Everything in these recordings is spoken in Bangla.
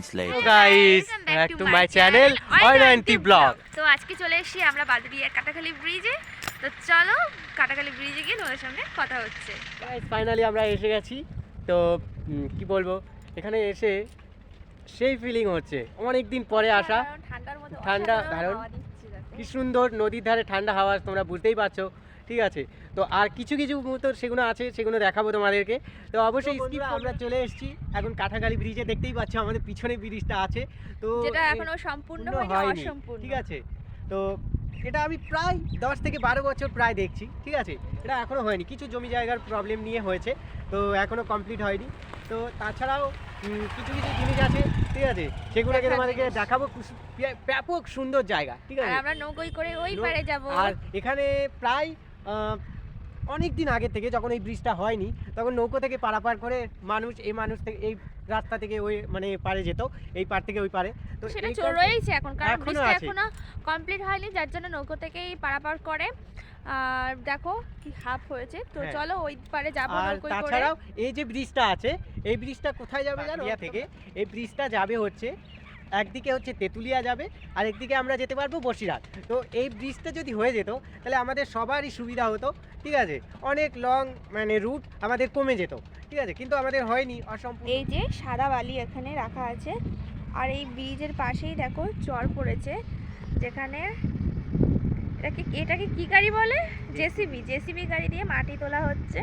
moments later. Guys back back to to my my channel channel, অয়নটি ব্লগ তো আজকে চলে এসেছি আমরা বাদুড়িয়ার কাটাখালি ব্রিজে তো চলো কাটাখালি ব্রিজে গিয়ে তোমাদের সঙ্গে কথা হচ্ছে। গাইস ফাইনালি আমরা এসে গেছি। তো কি বলব? এখানে এসে সেই ফিলিং হচ্ছে। অনেক দিন পরে আসা। ঠান্ডার মধ্যে ঠান্ডা, দেখো। কি সুন্দর নদীর ধারে ঠান্ডা হাওয়া তোমরা বুঝতেই পারছ। ঠিক আছে। তো আর কিছু কিছু মতো সেগুলো আছে সেগুলো দেখাবো তোমাদেরকে। তো অবশ্যই স্কিপ আমরা চলে এসেছি এখন কাঠাগালি ব্রিজে দেখতেই পাচ্ছ আমাদের পিছনে ব্রিজটা আছে। তো যেটা এখনও সম্পূর্ণ পূর্ণ হয়নি ঠিক আছে। তো এটা আমি প্রায় দশ থেকে বারো বছর প্রায় দেখছি। ঠিক আছে? এটা এখনও হয়নি। কিছু জমি জায়গার প্রবলেম নিয়ে হয়েছে। তো এখনও কমপ্লিট হয়নি। তো তাছাড়াও কিছু কিছু জিনিস আছে। ঠিক আছে? সেগুলোকে তোমাদেরকে দেখাবো। ব্যাপক সুন্দর জায়গা। ঠিক আছে? আমরা নৌকোই করে ওই পারে যাব। আর এখানে প্রায় অনেক দিন আগে থেকে যখন এই ব্রিজটা হয়নি তখন নৌকো থেকে পারাপার করে মানুষ এই মানুষ থেকে এই রাস্তা থেকে ওই মানে পারে যেত এই পার থেকে ওই পারে। তো সেটা রয়েছে এখন কারণ এখনও ব্রিজটা এখনও কমপ্লিট হয়নি যার জন্য নৌকো থেকেই পারাপার করে। আর দেখো কি হাফ হয়েছে তো হ্যাঁ। চলো ওই পারে যাব আর তাছাড়াও এই যে ব্রিজটা আছে এই ব্রিজটা কোথায় যাবে জানো? থেকে। এই ব্রিজটা যাবে হচ্ছে একদিকে হচ্ছে তেঁতুলিয়া যাবে আর একদিকে আমরা যেতে পারব বসিরহাট। তো এই ব্রিজটা যদি হয়ে যেত তাহলে আমাদের সবারই সুবিধা হতো ঠিক আছে? অনেক লং মানে রুট আমাদের কমে যেত ঠিক আছে? কিন্তু আমাদের হয়নি অসম্পূর্ণ। এই যে সাদা বালি এখানে রাখা আছে আর এই ব্রিজের পাশেই দেখো চর পড়েছে যেখানে এটাকে এটাকে কি গাড়ি বলে? জেসিবি। জেসিবি গাড়ি দিয়ে মাটি তোলা হচ্ছে।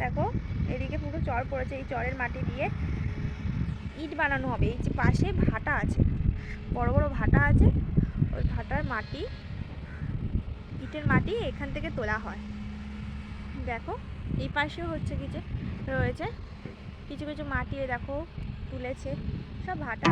দেখো এদিকে পুরো চর পড়েছে এই চরের মাটি দিয়ে। ইট বানানো হবে। এই যে পাশে ভাটা আছে, বড় বড় ভাটা আছে, ওই ভাটার মাটি, ইটের মাটি এখান থেকে তোলা হয়। দেখো, এই পাশেও হচ্ছে কি যে রয়েছে, কিছু কিছু মাটি দেখো তুলেছে, সব ভাটা।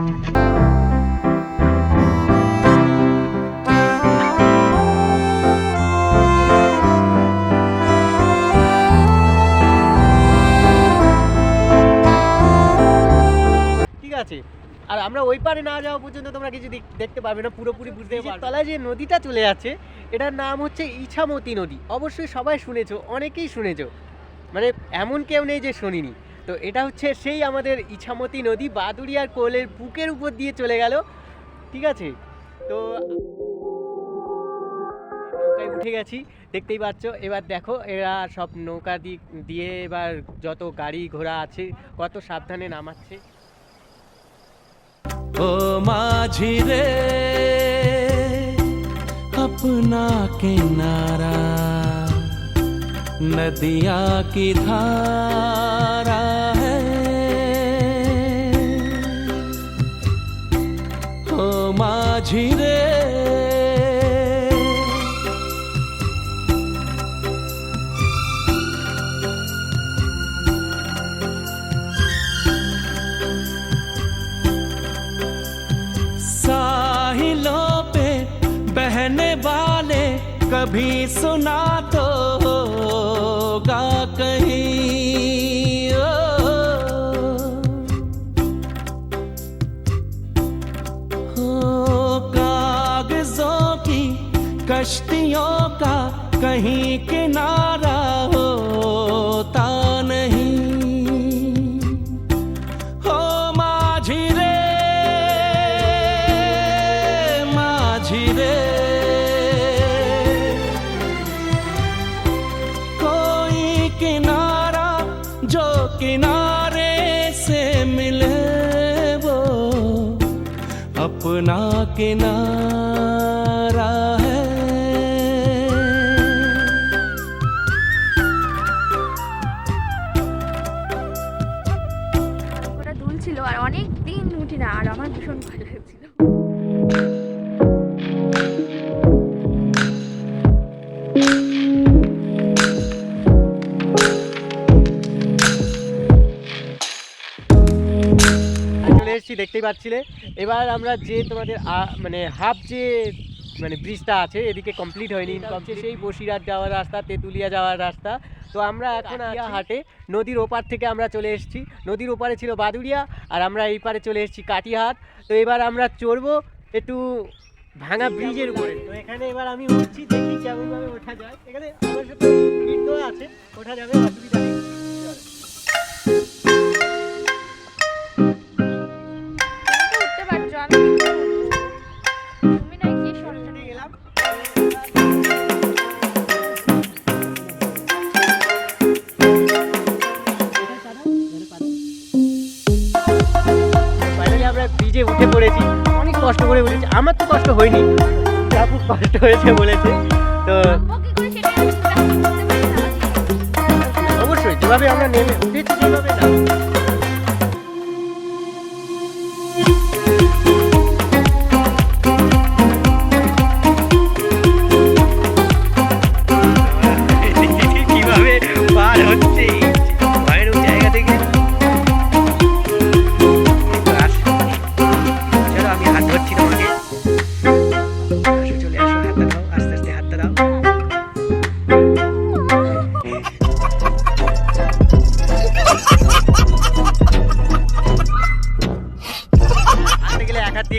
পারে না যাওয়া পর্যন্ত তোমরা কিছু দেখ- দেখতে পারবে না পুরোপুরি বুঝতে পারবে। তলায় যে নদীটা চলে যাচ্ছে এটার নাম হচ্ছে ইছামতি নদী। অবশ্যই সবাই শুনেছো অনেকেই শুনেছো। মানে এমন কেউ নেই যে শুনিনি। তো এটা হচ্ছে সেই আমাদের ইছামতি নদী বাদুড়িয়ার কোলের বুকের উপর দিয়ে চলে গেল ঠিক আছে? তো নৌকায় উঠে গেছি দেখতেই পাচ্ছ এবার দেখো এরা সব নৌকা দিয়ে এবার যত গাড়ি ঘোড়া আছে কত সাবধানে নামাচ্ছে। ओ माझी रे अपना किनारा नदिया की धारा है। ओ माझी रे बहने वाले कभी सुना तो होगा कहीं कागजों की कश्तियों का कहीं किनारा अपना किनारा है ওটা দুলছিল আর অনেক দিন উঠি না আর আমার ভীষণ ভালো লাগছিল দেখতেই পাচ্ছিলে। এবার আমরা যে তোমাদের মানে হাফ যে মানে ব্রিজটা আছে এদিকে কমপ্লিট হয়নি কমপ্লিট সেই বসিরহাট যাওয়ার রাস্তা তেঁতুলিয়া যাওয়ার রাস্তা। তো আমরা এখন হাটে নদীর ওপার থেকে আমরা চলে এসেছি। নদীর ওপারে ছিল বাদুড়িয়া আর আমরা এই পারে চলে এসেছি কাটিহাট তো এবার আমরা চড়বো একটু ভাঙা ব্রিজের উপরে। তো এখানে এবার আমি উঠছি দেখি কেমন ভাবে ওঠা যায়। এখানে আমার সাথে আছে ওঠা যাবে অসুবিধা নেই। কষ্ট করে বলেছে আমার তো কষ্ট হয়নি। কাকু খুব কষ্ট হয়েছে বলেছে। তো অবশ্যই যেভাবে আমরা নেমে উঠেছি সেভাবে না।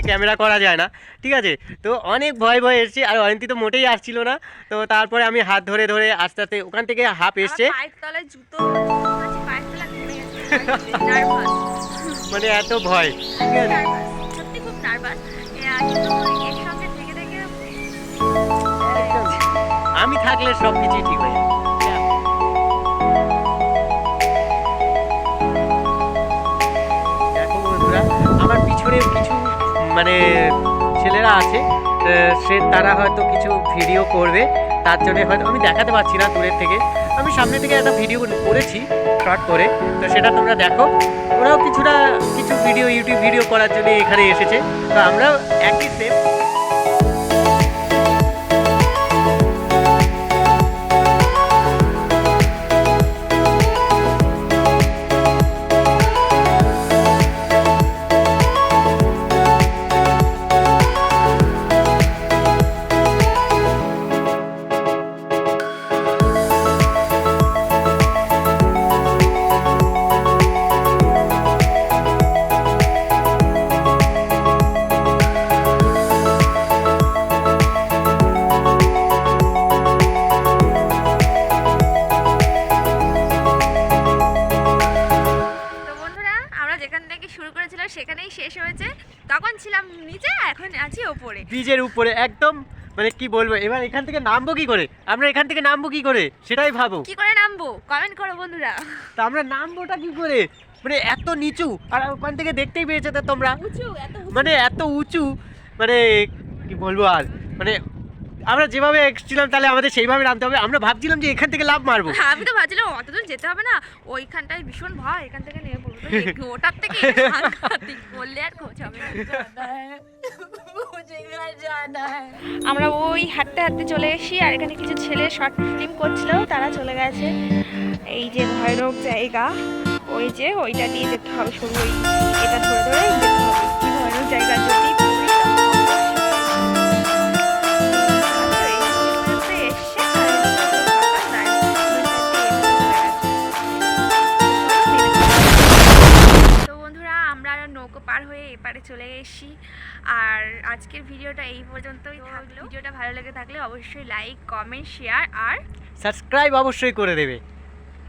ক্যামেরা করা যায় না ঠিক আছে? তো অনেক ভয় ভয় এসছে আর অয়ন্তী তো মোটেই আসছিল না। তো তারপরে আমি হাত ধরে ধরে আস্তে আস্তে ওখান থেকে হাফ এসছে। জুতো। মানে এত ভয় ঠিক আছে? সত্যি খুব নার্ভাস এর সঙ্গে থেকে থেকে আমি থাকলে সব কিছুই ঠিক হয়ে আমার পিছনে কিছু মানে ছেলেরা আছে সে তারা হয়তো কিছু ভিডিও করবে, তার জন্য হয়তো আমি দেখাতে পারছি না দূরের থেকে। আমি সামনে থেকে একটা ভিডিও করেছি শর্ট করে, তো সেটা তোমরা দেখো। ওরাও কিছুটা, কিছু ভিডিও ইউটিউব ভিডিও করার জন্য এখানে এসেছে। তো আমরাও একই সেম ব্রিজের উপরে একদম মানে কি বলব এবার এখান থেকে নামবো কি করে? আমরা এখান থেকে নামবো কি করে? সেটাই ভাবো। কি করে নামবো? কমেন্ট করো বন্ধুরা। তা আমরা নামবোটা কি করে? মানে এত নিচু আর ওখান থেকে দেখতেই পেয়েছ তো তোমরা। উঁচু এত মানে এত উঁচু মানে কি বলব আর? মানে আমরা যেভাবে এসেছিলাম তাহলে আমাদের সেইভাবে নামতে হবে। আমরা ভাবছিলাম যে এখান থেকে লাভ মারবো। আমি তো ভাবছিলাম অত দূর যেতে হবে না। ওইখানটায় ভীষণ ভয় এখান থেকে নেমে পড়ব। ওটার থেকে বললে আর খোঁজ হবে না। আমরা ওই হাঁটতে হাঁটতে চলে এসেছি আর এখানে কিছু ছেলে শর্ট ফিল্ম করছিল তারা চলে গেছে। এই যে ভয়ানক জায়গা ওই যে ওইটা দিয়ে যেতে হবে সরু ওই এটা ধরে ধরে যেতে হবে। কি ভয়ানক জায়গা যদি হয়ে এপারে চলে এসেছি। আর আজকের ভিডিওটা এই পর্যন্তই থাকল। ভিডিওটা ভালো লেগে থাকলে অবশ্যই লাইক কমেন্ট শেয়ার আর সাবস্ক্রাইব অবশ্যই করে দেবে।